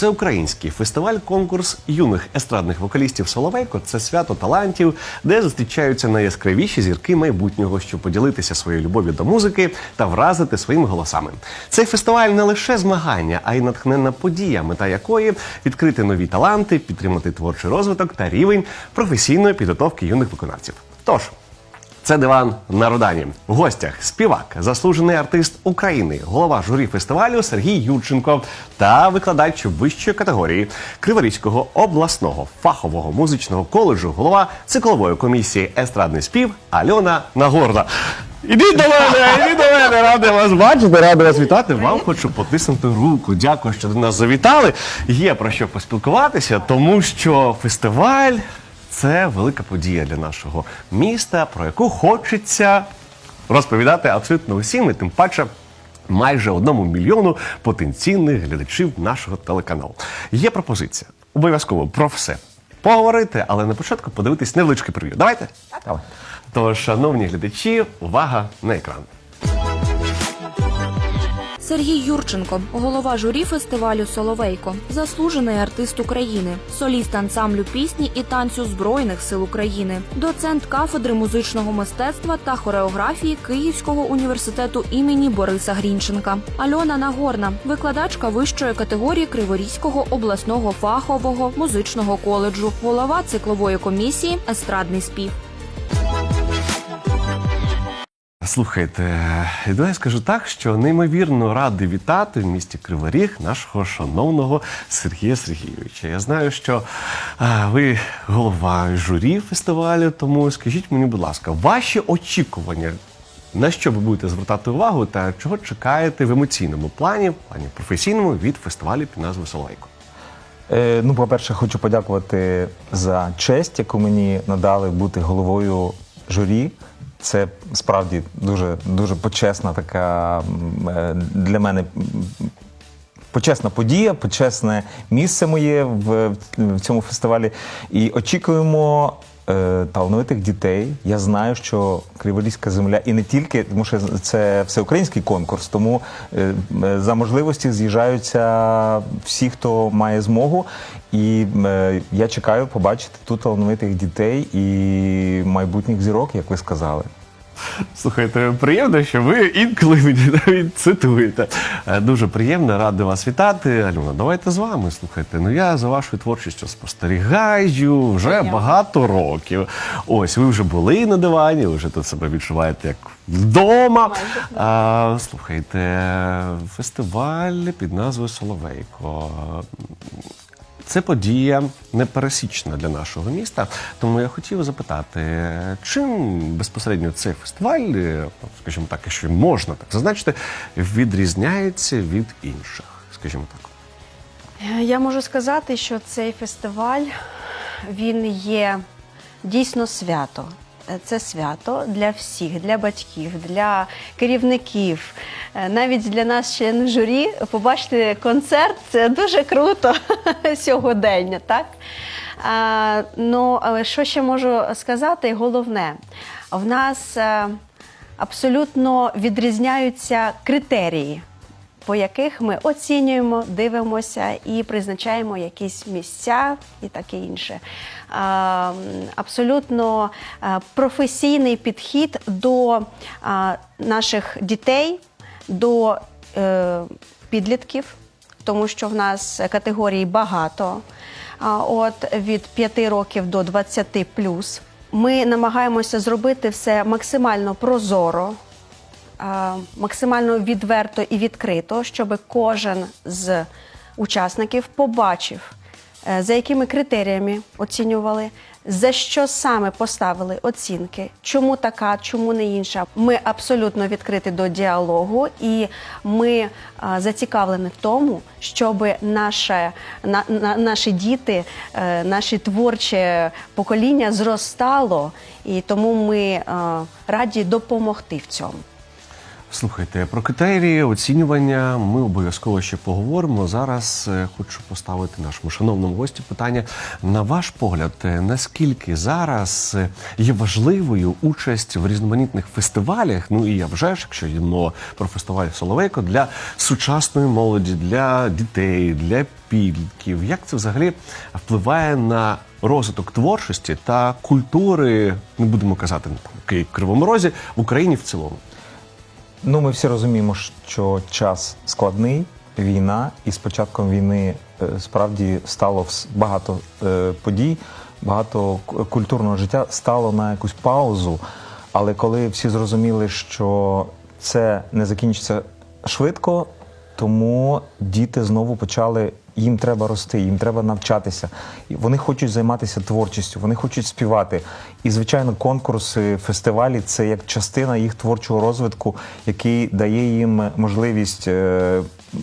Всеукраїнський фестиваль-конкурс юних естрадних вокалістів Соловейко це свято талантів, де зустрічаються найяскравіші зірки майбутнього, щоб поділитися своєю любов'ю до музики та вразити своїми голосами. Цей фестиваль не лише змагання, а й натхненна подія, мета якої відкрити нові таланти, підтримати творчий розвиток та рівень професійної підготовки юних виконавців. Тож. Це диван на Рудані. В гостях співак, заслужений артист України, голова журі фестивалю Сергій Юрченко та викладач вищої категорії Криворізького обласного фахового музичного коледжу, голова циклової комісії Естрадний спів Альона Нагорна. Ідіть до мене, ідіть до мене, радий вас бачити, радий вас вітати. Вам хочу потиснути руку. Дякую, що до нас завітали. Є про що поспілкуватися, тому що фестиваль це велика подія для нашого міста, про яку хочеться розповідати абсолютно усім, і тим паче. Майже одному мільйону потенційних глядачів нашого телеканалу. Є пропозиція обов'язково про все поговорити, але на початку подивитись невеличке прев'ю. Давайте? Давай. Тож, шановні глядачі, увага на екран. Сергій Юрченко, голова журі фестивалю Соловейко, заслужений артист України, соліст ансамблю пісні і танцю Збройних сил України, доцент кафедри музичного мистецтва та хореографії Київського університету імені Бориса Грінченка. Альона Нагорна, викладачка вищої категорії Криворізького обласного фахового музичного коледжу, голова циклової комісії Естрадний спів. Слухайте, і давай я скажу так, що неймовірно радий вітати в місті Кривий Ріг нашого шановного Сергія Сергійовича. Я знаю, що ви голова журі фестивалю, тому скажіть мені, будь ласка, ваші очікування, на що ви будете звертати увагу та чого чекаєте в емоційному плані, в плані професійному від фестивалю під назвою Соловейко? Е, Ну, по-перше, хочу подякувати за честь, яку мені надали бути головою журі. Це справді дуже дуже почесна така е, для мене почесна подія, почесне місце моє в, в цьому фестивалі. І очікуємо е, талановитих дітей. Я знаю, що Криворізька земля, і не тільки, тому що це всеукраїнський конкурс, тому е, е, за можливості з'їжджаються всі, хто має змогу. І я чекаю побачити тут талановитих дітей і майбутніх зірок, як ви сказали. Слухайте, приємно, що ви інколи мені навіть цитуєте. Е, Дуже приємно, радий вас вітати. Альона, давайте з вами. Слухайте. Ну я за вашою творчістю спостерігаю вже багато років. Ось ви вже були на дивані, ви вже тут себе відчуваєте як вдома. А, слухайте, фестиваль під назвою Соловейко. Це подія непересічна для нашого міста. Тому я хотів запитати, чим безпосередньо цей фестиваль, е, скажімо так, якщо можна так зазначити, відрізняється від інших, скажімо так. Я можу сказати, що цей фестиваль він є дійсно свято. Це свято для всіх, для батьків, для керівників, е, навіть для нас член журі. Побачити концерт це дуже круто сьогодення, так? А, ну, що ще можу сказати? Головне, в нас е, абсолютно відрізняються критерії по яких ми оцінюємо, дивимося і призначаємо якісь місця і таке інше. Абсолютно професійний підхід до наших дітей, до е, підлітків, тому що в нас категорій багато. От від 5 років до 20 плюс. Ми намагаємося зробити все максимально прозоро, максимально відверто і відкрито, щоб кожен з учасників побачив, е, за якими критеріями оцінювали, за що саме поставили оцінки, чому така, чому не інша. Ми абсолютно відкриті до діалогу, і ми зацікавлені в тому, щоб наше, на, на, наші діти, е, наше творче покоління зростало, і тому ми е, раді допомогти в цьому. Слухайте, про критерії оцінювання ми обов'язково ще поговоримо. Зараз е, хочу поставити нашому шановному гості питання. На ваш погляд, е, наскільки зараз е, є важливою участь в різноманітних фестивалях? Ну і я вже ж, якщо йдемо про фестиваль Соловейко для сучасної молоді, для дітей, для підлітків. Як це взагалі впливає на розвиток творчості та культури? Не будемо казати Київ Кривому Розі в Україні в цілому. Ну, ми всі розуміємо, що час складний, війна, і з початком війни е, справді стало багато е, подій, багато культурного життя стало на якусь паузу. Але коли всі зрозуміли, що це не закінчиться швидко, тому діти знову почали. Їм треба рости, їм треба навчатися. Вони хочуть займатися творчістю, вони хочуть співати. І, звичайно, конкурси, фестивалі це як частина їх творчого розвитку, який дає їм можливість е,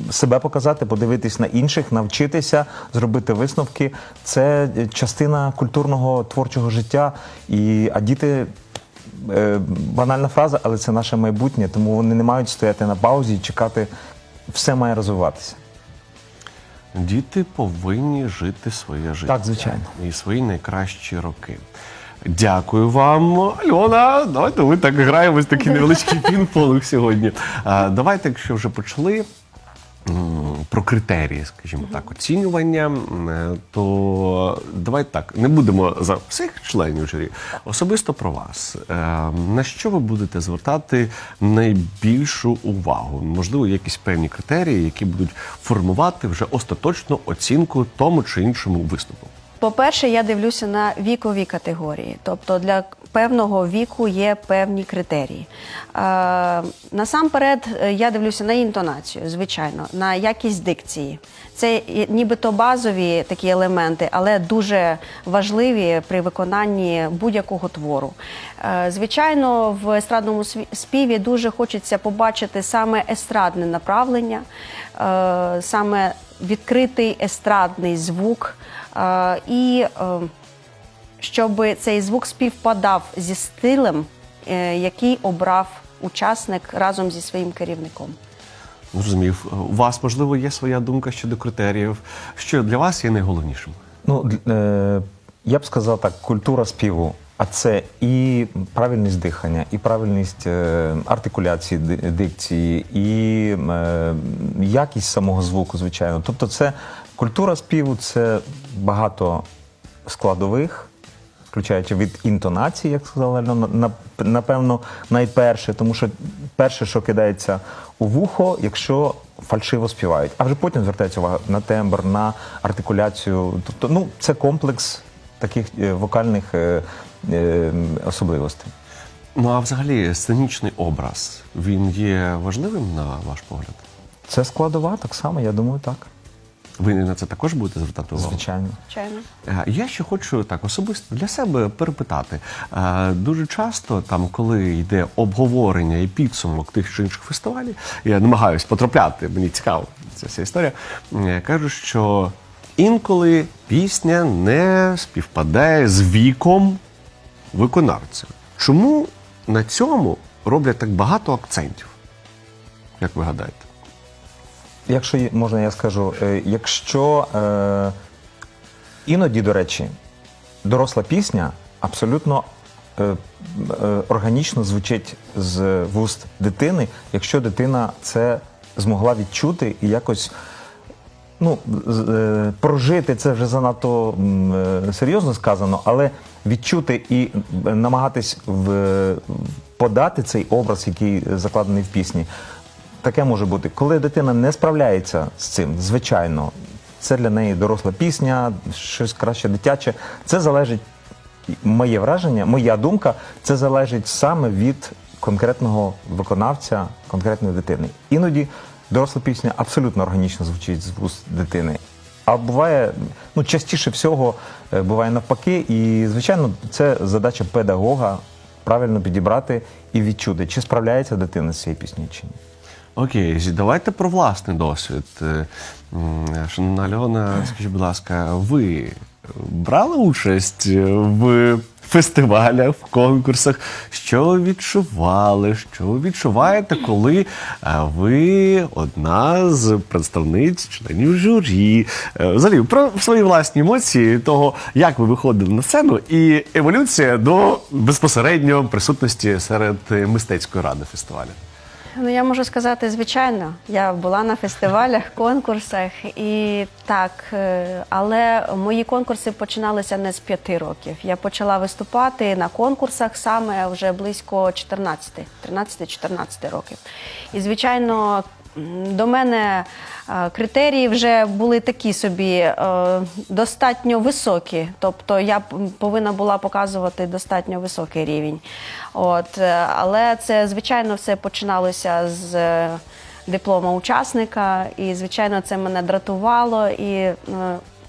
себе показати, подивитись на інших, навчитися, зробити висновки. Це частина культурного творчого життя. І, а діти е, банальна фраза, але це наше майбутнє, тому вони не мають стояти на паузі і чекати. Все має розвиватися. Діти повинні жити своє життя. Так, звичайно. І свої найкращі роки. Дякую вам, Альона. Давайте ми так граємо ось такий невеличкий пінг-понг сьогодні. А, давайте, якщо вже почали. м, Про критерії, скажімо так, оцінювання, е, то давайте так, не будемо за всіх членів журі, особисто про вас. Е, На що ви будете звертати найбільшу увагу? Можливо, якісь певні критерії, які будуть формувати вже остаточну оцінку тому чи іншому виступу. По-перше, я дивлюся на вікові категорії, тобто для певного віку є певні критерії. Насамперед, е, я дивлюся на інтонацію, звичайно, на якість дикції. Це нібито базові такі елементи, але дуже важливі при виконанні будь-якого твору. Е, звичайно, в естрадному співі дуже хочеться побачити саме естрадне направлення, е, саме відкритий естрадний звук. І е, щоб цей звук співпадав зі стилем, е, який обрав учасник разом зі своїм керівником. Зрозумів. У вас, можливо, є своя думка щодо критеріїв. Що для вас є найголовнішим? Ну, е, я б сказав так, культура співу. А це і правильність дихання, і правильність е, артикуляції дикції, і е, якість самого звуку, звичайно. Тобто, це культура співу, це багато складових, включаючи від інтонації, як сказала Альона, напевно, найперше, тому що перше, що кидається у вухо, якщо фальшиво співають, а вже потім звертається увага на тембр, на артикуляцію. Тобто, ну, це комплекс таких е, вокальних е, е, особливостей. Ну а взагалі сценічний образ він є важливим на ваш погляд? Це складова, так само, я думаю, так. Ви на це також будете звертати увагу? Звичайно. Звичайно. Е, Я ще хочу так особисто для себе перепитати. Е, Дуже часто, там, коли йде обговорення і підсумок тих чи інших фестивалів, я намагаюся потрапляти, мені цікаво ця вся історія. е, Кажуть, що інколи пісня не співпадає з віком виконавця. Чому на цьому роблять так багато акцентів? Як ви гадаєте? Якщо можна, я скажу, е, якщо е, іноді, до речі, доросла пісня абсолютно е, е, органічно звучить з вуст дитини, якщо дитина це змогла відчути і якось. Ну, е, прожити це вже занадто е, серйозно сказано, але відчути і намагатись подати цей образ, який закладений в пісні. Таке може бути. Коли дитина не справляється з цим, звичайно, це для неї доросла пісня, щось краще дитяче. Це залежить, моє враження, моя думка, це залежить саме від конкретного виконавця, конкретної дитини. Іноді доросла пісня абсолютно органічно звучить з вуст дитини. А буває, ну частіше всього е, буває навпаки, і звичайно, це задача педагога правильно підібрати і відчути, чи справляється дитина з цією піснею чи ні. Окей, давайте про власний досвід. Е, Шановна Альона, скажіть, будь ласка, ви брали участь в фестивалях, в конкурсах. Що відчували? Що ви відчуваєте, коли е, ви одна з представниць членів журі? Е, Взагалі, про свої власні емоції того, як ви виходили на сцену, і еволюція до безпосередньо присутності серед мистецької ради фестивалю. Ну, я можу сказати, звичайно, я була на фестивалях, конкурсах і так, е, але мої конкурси починалися не з п'яти років. Я почала виступати на конкурсах саме вже близько 14, 13-14 років. І, звичайно, до мене е, критерії вже були такі собі е, достатньо високі. Тобто я повинна була показувати достатньо високий рівень. От, е, але це, звичайно, все починалося з диплома учасника, і, звичайно, це мене дратувало. І,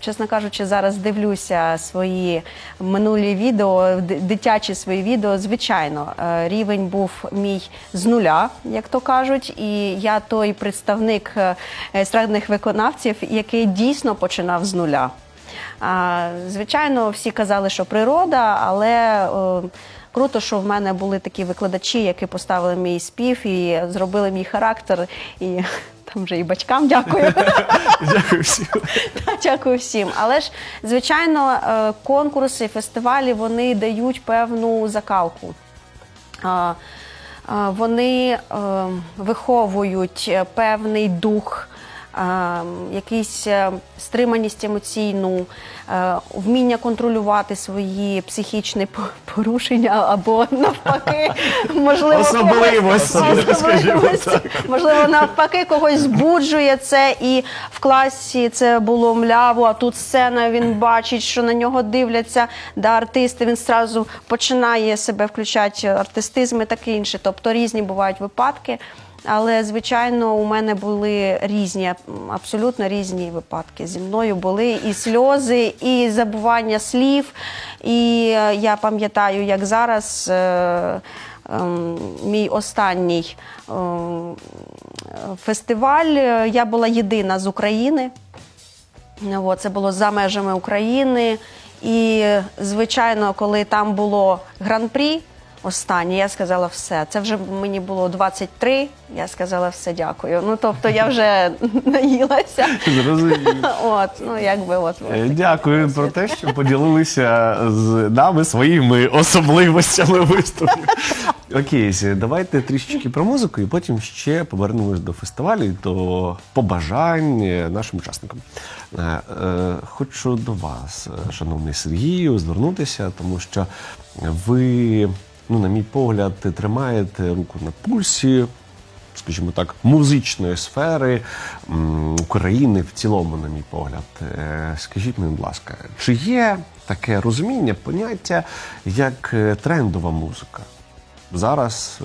чесно кажучи, зараз дивлюся свої минулі відео, дитячі свої відео. Звичайно, е, рівень був мій з нуля, як то кажуть, і я той представник е, естрадних виконавців, який дійсно починав з нуля. Звичайно, всі казали, що природа, але круто, що в мене були такі викладачі, які поставили мій спів і зробили мій характер. І там вже і батькам дякую. Дякую всім. Дякую всім. Але ж, звичайно, е, конкурси, фестивалі вони дають певну закалку. Вони е, виховують певний дух, якийсь е, стриманість емоційну, е, вміння контролювати свої психічні по- порушення або навпаки, можливо, Особливості, особливості. можливо, навпаки, когось збуджує це, і в класі це було мляво, а тут сцена він бачить, що на нього дивляться да, артисти. Він зразу починає себе включати артистизм і таке інше. Тобто різні бувають випадки. Але звичайно, у мене були різні, абсолютно різні випадки. Зі мною були і сльози, і забування слів. І е, я пам'ятаю, як зараз. е, ем, Мій останній ем, фестиваль. е, Я була єдина з України. Це було за межами України. І, звичайно, коли там було гран-прі останнє, я сказала все. Це вже мені було 23, я сказала все, дякую. Ну, тобто я вже наїлася. Зрозуміло. От, ну, якби от. Е, Дякую про те, що поділилися з нами своїми особливостями виступів. Окей, давайте трішечки про музику, і потім ще повернемось до фестивалю, і до побажань нашим учасникам. Е, е, Хочу до вас, шановний Сергію, звернутися, тому що ви, ну, на мій погляд, тримаєте руку на пульсі скажімо так, музичної сфери України в цілому, на мій погляд. Е, Скажіть мені, будь ласка, чи є таке розуміння, поняття як е, трендова музика? Зараз е,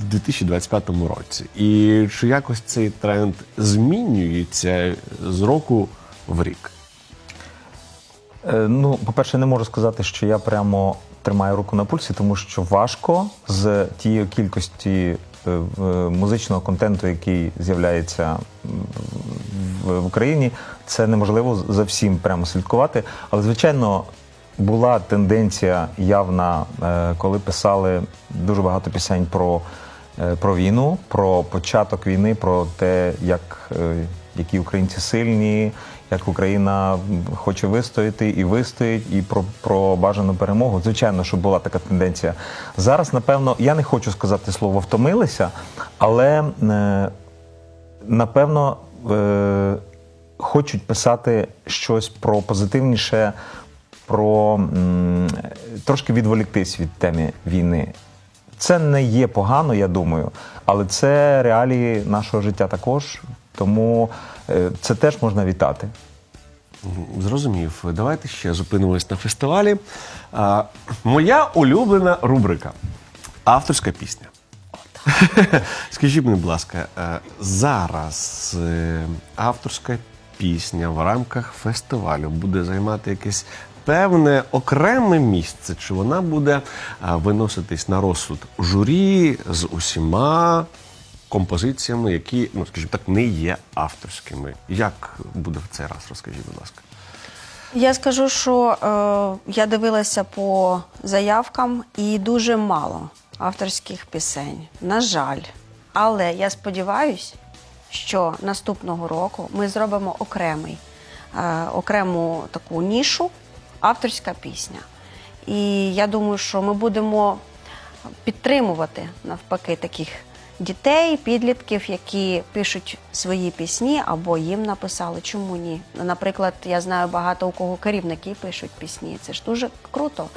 в 2025 році. І чи якось цей тренд змінюється з року в рік? Ну, по-перше, не можу сказати, що я прямо тримаю руку на пульсі, тому що важко з тієї кількості е, музичного контенту, який з'являється в, Україні, це неможливо за всім прямо слідкувати. Але, звичайно, була тенденція явна, е, коли писали дуже багато пісень про, е, про війну, про початок війни, про те, як, е, які українці сильні, як Україна хоче вистояти і вистоїть, і про, про бажану перемогу. Звичайно, що була така тенденція. Зараз, напевно, я не хочу сказати слово втомилися, але е, напевно е, хочуть писати щось про позитивніше, про трошки відволіктись від теми війни. Це не є погано, я думаю, але це реалії нашого життя також. Тому е, це теж можна вітати. Зрозумів. Давайте ще зупинимось на фестивалі. А, моя улюблена рубрика авторська пісня. Скажіть мені, будь ласка, е, зараз е, авторська пісня в рамках фестивалю буде займати якесь певне окреме місце, чи вона буде виноситись на розсуд журі з усіма композиціями, які, ну скажімо так, не є авторськими. Як буде в цей раз? Розкажіть, будь ласка. Я скажу, що е, я дивилася по заявкам і дуже мало авторських пісень. На жаль. Але я сподіваюся, що наступного року ми зробимо окремий, е, окрему таку нішу авторська пісня. І я думаю, що ми будемо підтримувати навпаки таких дітей, підлітків, які пишуть свої пісні або їм написали. Чому ні? Наприклад, я знаю багато у кого керівники пишуть пісні. Це ж дуже круто.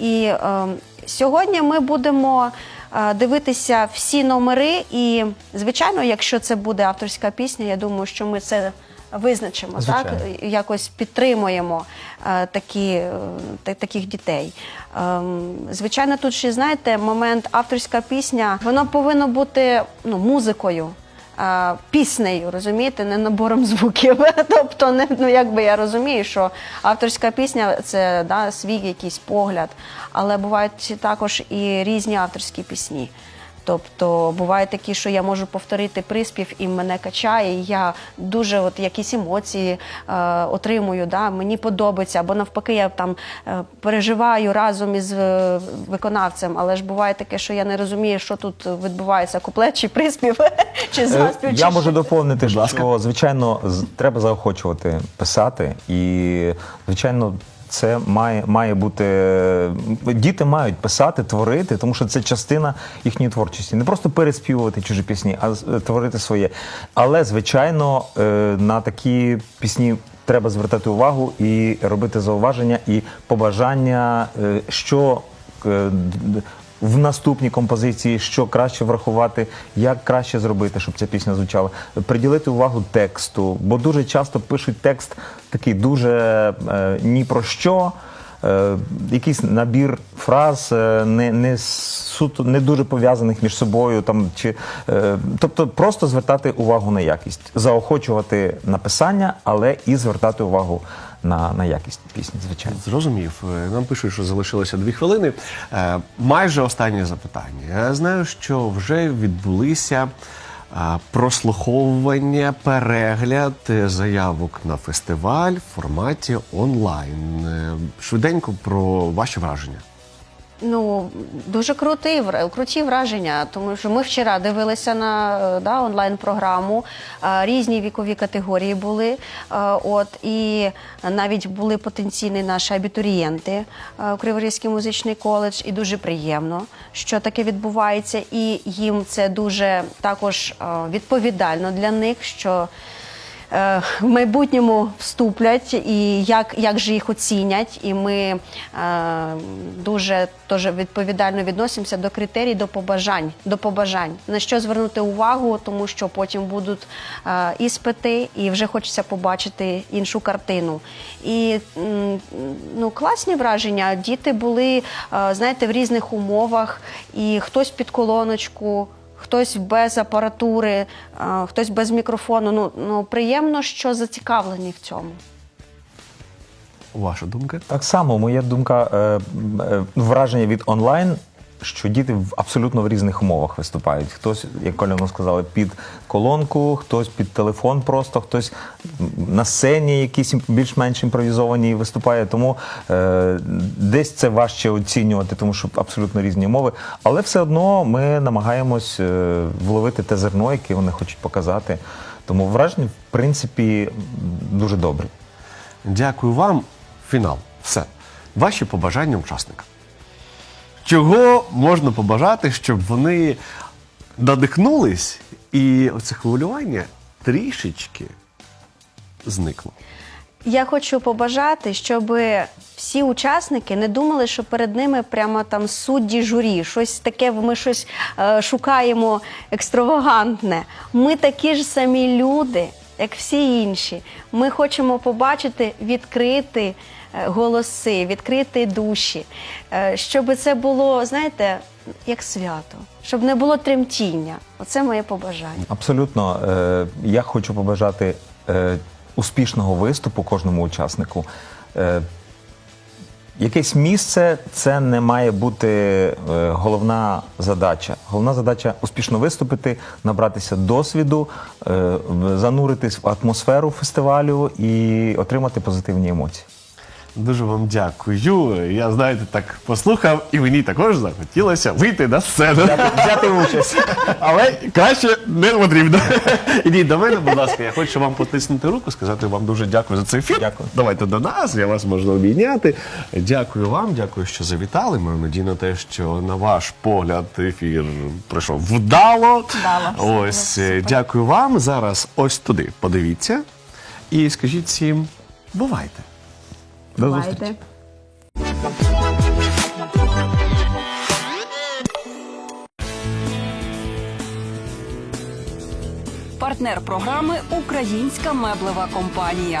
І е, сьогодні ми будемо е, дивитися всі номери. І, звичайно, якщо це буде авторська пісня, я думаю, що ми це визначимо, так? Якось підтримуємо е, такі, е, таких дітей. Ем, звичайно, тут ще знаєте, момент авторська пісня, воно повинно бути ну, музикою. е, Піснею, розумієте, не набором звуків. Тобто, не, ну якби я розумію, що авторська пісня це да, свій якийсь погляд, але бувають також і різні авторські пісні. Тобто буває такі, що я можу повторити приспів і мене качає, і я дуже от якісь емоції е, отримую. Да? Мені подобається, або навпаки, я там е, переживаю разом із е, виконавцем. Але ж буває таке, що я не розумію, що тут відбувається, куплет чи приспів, чи Е, заспів. Я можу доповнити, що звичайно з- треба заохочувати писати, і звичайно. Це має має бути діти мають писати, творити, тому що це частина їхньої творчості. Не просто переспівувати чужі пісні, а творити своє. Але звичайно е, на такі пісні треба звертати увагу і робити зауваження і побажання, е, що е, в наступній композиції, що краще врахувати, як краще зробити, щоб ця пісня звучала, приділити увагу тексту, бо дуже часто пишуть текст такий дуже е, ні про що. Е, якийсь набір фраз е, не, не суто не дуже пов'язаних між собою, там чи е, тобто просто звертати увагу на якість, заохочувати написання, але і звертати увагу на, на якість пісні, звичайно. Зрозумів. Е, Нам пишуть, що залишилося дві хвилини. Е, Майже останнє запитання. Я знаю, що вже відбулися прослуховування, перегляд е, заявок на фестиваль в форматі онлайн. Е, Швиденько про ваші враження. Ну, дуже крутий, круті враження, тому що ми вчора дивилися на е, да, онлайн-програму, е, різні вікові категорії були. е, От, і навіть були потенційні наші абітурієнти у Криворізький музичний коледж, і дуже приємно, що таке відбувається. І їм це дуже також відповідально для них, що в майбутньому вступлять і як, як же їх оцінять. І ми е, дуже теж відповідально відносимося до критерій, до побажань, до побажань. На що звернути увагу, тому що потім будуть е, іспити, і вже хочеться побачити іншу картину. І ну, класні враження. Діти були, е, знаєте, в різних умовах, і хтось під колоночку. Хтось без апаратури, хтось без мікрофону. Ну, ну приємно, що зацікавлені в цьому. Ваша думка? Так само, моя думка, е, е, враження від онлайн, що діти в абсолютно в різних умовах виступають. Хтось, як Коля сказали, під колонку, хтось під телефон просто, хтось на сцені якісь більш-менш імпровізовані виступає. Тому е, десь це важче оцінювати, тому що абсолютно різні умови. Але все одно ми намагаємось е, вловити те зерно, яке вони хочуть показати. Тому враження, в принципі, дуже добрі. Дякую вам. Фінал. Все. Ваші побажання учасникам. Чого можна побажати, щоб вони надихнулись і оце хвилювання трішечки зникло. Я хочу побажати, щоб всі учасники не думали, що перед ними прямо там судді журі, щось таке, ми щось е, шукаємо екстравагантне. Ми такі ж самі люди, як всі інші. Ми хочемо побачити відкриті е, голоси, відкриті душі, е, щоб це було, знаєте, як свято, щоб не було тремтіння. Оце моє побажання. Абсолютно. Е, Я хочу побажати успішного виступу кожному учаснику. Якесь місце це не має бути е, головна задача. Головна задача успішно виступити, набратися досвіду, е, зануритись в атмосферу фестивалю і отримати позитивні емоції. Дуже вам дякую. Я знаєте, так послухав, і мені також захотілося вийти на сцену. Взяти участь. Але краще не потрібно. Ідіть до мене, будь ласка, я хочу вам потиснути руку, сказати вам дуже дякую за цей ефір. Дякую. Давайте до нас, я вас можу обійняти. Дякую вам, дякую, що завітали. Маю надію на те, що на ваш погляд ефір пройшов вдало. Вдало. Ось е, дякую вам. Зараз ось туди подивіться і скажіть всім бувайте. До зустрічі. Партнер програми Українська меблева компанія.